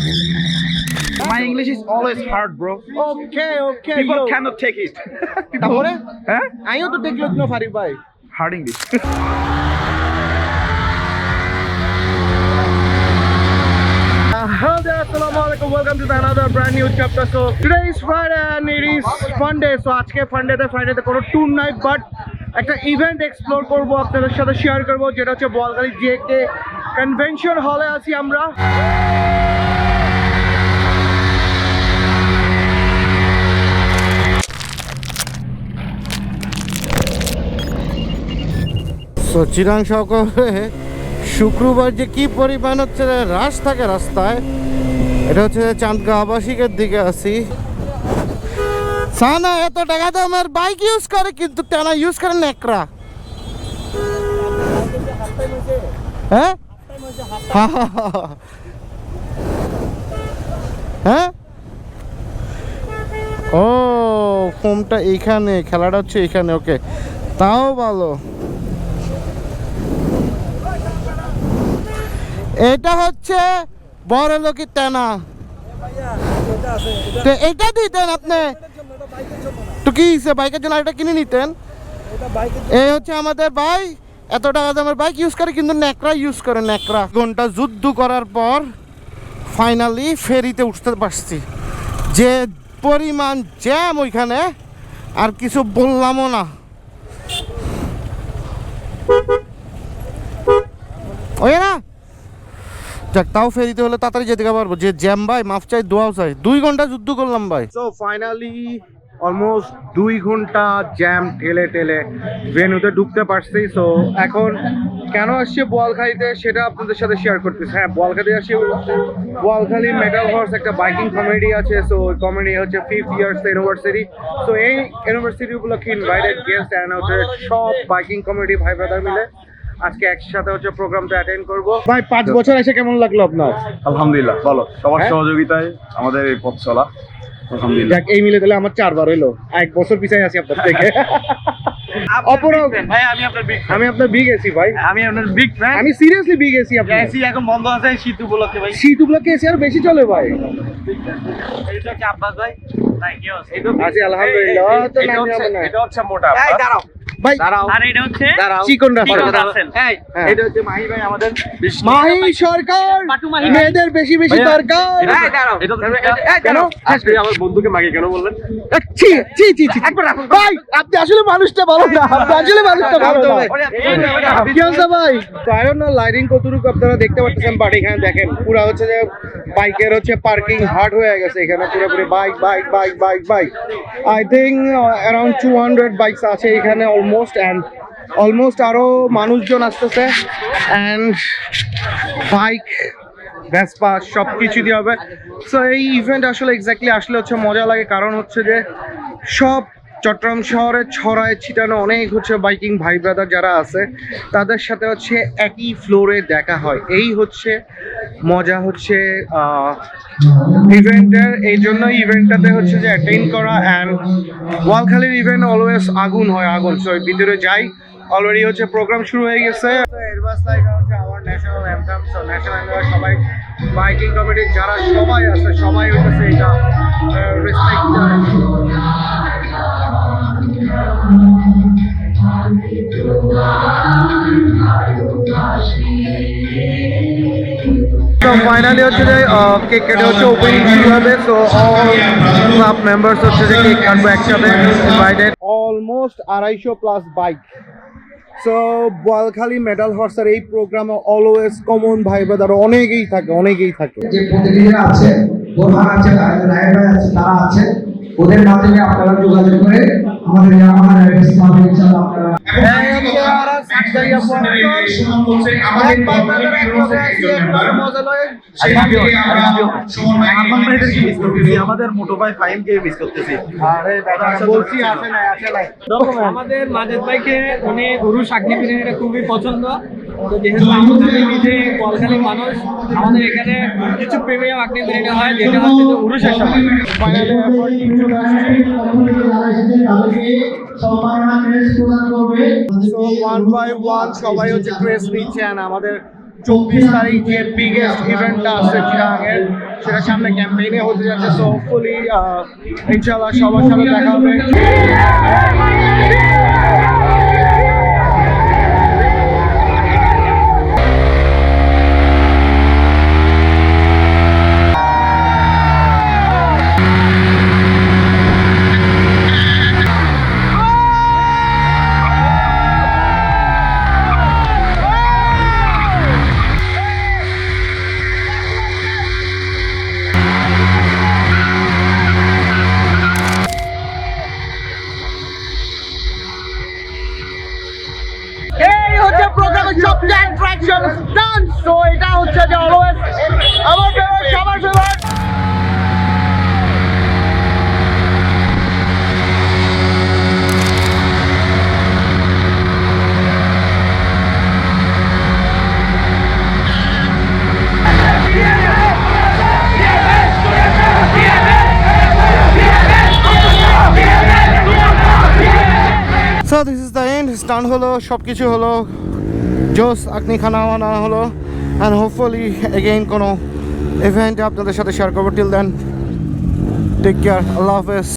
My English is always hard, bro. Okay okay People cannot take it. People, তারপরে হ্যাঁ? আমিও তো দেখল না ফারি ভাই Hard English. Hello there, assalamu alaikum. Welcome to the another brand new chapter. So today is Friday and it is fun day. So আজকে ফান্ডে তে ফ্রাইডে তে কোনো ট্যুর নাই বাট একটা ইভেন্ট এক্সপ্লোর করব আপনাদের সাথে শেয়ার করব যেটা হচ্ছে বলগালি জেকে কনভেনশন হলে আছি আমরা সো চিরাং শহরে শুক্রবার যে কি পরিমাণ হচ্ছে রাশ থাকে রাস্তায়, এটা হচ্ছে চাঁদগা আবাসিকের দিকে আছি সানা, এত টাকা তো আমার বাইক ইউজ করে কিন্তু তেনা ইউজ করে নেকড়া হ্যাঁ? হ্যাঁ? ও ফোমটা এইখানে, খেলাটা হচ্ছে এইখানে ওকে তাও ভালো। এটা হচ্ছে বড় লোকের তেনা। তো এটা দিতেন আপনি? তো কি বাইকের জন্য এটা কিনে নিতেন? এই হচ্ছে আমাদের ভাই। এত টাকা দামের বাইক ইউজ করে, কিন্তু ন্যাকড়া ইউজ করে, ন্যাকড়া। ঘণ্টা যুদ্ধ করার পর ফাইনালি ফেরিতে উঠতে পারছি। যে পরিমাণ জ্যাম ওইখানে, আর কিছু বললামও না। ওই না? যাক, তাও ফেরিতে হলে তাড়াতাড়ি যেতে পারব। যে জ্যাম ভাই, মাফ চাই, দোয়াও চাই। দুই ঘণ্টা যুদ্ধ করলাম ভাই। সো ফাইনালি অলমোস্ট দুই ঘণ্টা জ্যাম ঠেলে ঠেলে ভেনুতে ঢুকতে পারছি। সো এখন কেন আসছে বোয়ালখালিতে সেটা আপনাদের সাথে শেয়ার করতেছি। হ্যাঁ বোয়ালখালি আসছে বোয়ালখালি মেটাল হর্স একটা বাইকিং কমেডি আছে। সো কমেডি হচ্ছে ফিফথ ইয়ার্স ইউনিভার্সিটি সো এই ইউনিভার্সিটি উপলক্ষে ইনভাইটেড গেস্ট অ্যান্ড হচ্ছে সব বাইকিং কমেডি ভাই ব্রাদার মিলে আজকে একসাথে হচ্ছে প্রোগ্রামটা অ্যাটেন্ড করব। ভাই পাঁচ বছর এসে কেমন লাগল আপনার? আলহামদুলিল্লাহ ভালো। সবার হ্যাঁ? সহযোগিতায় আমাদের এই পথ চলা। আলহামদুলিল্লাহ। এই মিলে তাহলে আমার চারবার হইল। এক বছর পিছাই আছি আপনার থেকে। ভাই আমি আপনার বিগ আমি আপনার বিগ এসি ভাই। আমি আপনার বিগ ফ্যান আমি সিরিয়াসলি বিগ এসি আপনার। এসি এখন বন্ধ আছে শীত উপলক্ষে ভাই। শীত উপলক্ষে এসি আর বেশি চলে ভাই। এটা কি আব্বাস ভাই? নাই কি আছে আছি আলহামদুলিল্লাহ। তো না। এটা হচ্ছে মোটা এই দাঁড়াও। ভাই আর এটা হচ্ছে চিকন রাসেল এই হ্যাঁ। এটা হচ্ছে মাহি ভাই আমাদের মাহি সরকার। মেয়েদের বেশি বেশি দরকার। দাঁড়াও। আজকে আমার বন্ধুকে মাগে কেন বললেন? ছি ছি ছি ছি। ভাই আপনি আসলে মানুষটা ভালো না। আপনি আসলে মানুষটা ভালো না। কি হচ্ছে ভাই? আই ডোন্ট লাইটিং কতটুকু আপনারা দেখতে পাচ্ছেন? বাট এখানে দেখেন পুরো হচ্ছে যে বাইকের হচ্ছে পার্কিং হার্ড হয়ে গেছে। এখানে পুরোপুরি bike bike bike bike bike I think around two hundred bikes আছে এখানে অলমোস্ট অ্যান্ড অলমোস্ট আরও মানুষজন আসতেছে অ্যান্ড বাইক ভ্যাসপা সব কিছু দিয়ে হবে। সো এই ইভেন্ট আসলে এক্স্যাক্টলি আসলে হচ্ছে মজা লাগে, কারণ হচ্ছে যে সব চট্টগ্রাম শহরে ছড়ায় ছিটানো অনেক হচ্ছে বাইকিং ভাই ব্রাদার যারা আছে, তাদের সাথে হচ্ছে একই ফ্লোরে দেখা হয়। এই হচ্ছে মজা হচ্ছে ইভেন্টের, এই জন্য ইভেন্টটাতে হচ্ছে যে অ্যাটেন্ড করা অ্যান্ড ওয়ালখালির ইভেন্ট অলওয়েজ আগুন হয়, আগুন সো ভিতরে যাই। অলরেডি হচ্ছে প্রোগ্রাম শুরু হয়ে গেছে। ন্যাশনাল সবাই বাইকিং কমিটির যারা সবাই আছে, সবাই হইতেছে এটা রেসপেক্ট ফাইনালি হচ্ছে যে কেক কেটে হচ্ছে ওপেনিং শুরু হবে। সো অল ক্লাব মেম্বার্স হচ্ছে যে কেক কাটবো একসাথে ইনভাইটেড অলমোস্ট আড়াইশো plus bike so Boalkhali metal হর্সের এই প্রোগ্রামে অলওয়েজ কমন ভাই ব্রাদার অনেকেই থাকে অনেকেই থাকে। যে প্রতিনিধিরা আছে বোরহান আছে রায় ভাই আছে তারা আছে। ওদের মাধ্যমে আপনারা যোগাযোগ করে আমাদের রাইডার্স ক্লাবে ইনশাআল্লাহ আপনারা আমাদের মোটো ভাই ফাইমকে মিস করতেছি? আমাদের মাজেদ ভাইকে উনি বিরিয়ানিটা খুবই পছন্দ। যেহেতু আমাদের নিজে কলকালি মানুষ আমাদের এখানে কিছু প্রিমিয়াম আগ্নি বিরিয়ানি হয় যেটা হচ্ছে উরুষের সময় আসছে ওয়ান বাই ওয়ান সবাই হচ্ছে ক্রেস নিচ্ছেন। আমাদের চব্বিশ তারিখ যে বিগেস্ট ইভেন্টটা আসছে চিরাঙের। সেটা সামনে ক্যাম্পেইনে হতে যাচ্ছে। সো হোপফুলি ইনশাল্লাহ সবার সাথে দেখা হবে। সবচেয়ে অ্যাট্রাকশন ডান্স তো এটা হচ্ছে যে অলওয়েজ আমার ফেভারিট সবার so this is the end স্টান হলো সব কিছু হলো। জোস, আগ্নি খানা আনা হলো। অ্যান্ড হোপফুলি এগেইন কোনো ইভেন্টে আপনাদের সাথে শেয়ার করব। টিল দেন টেক কেয়ার আল্লাহ হাফেজ।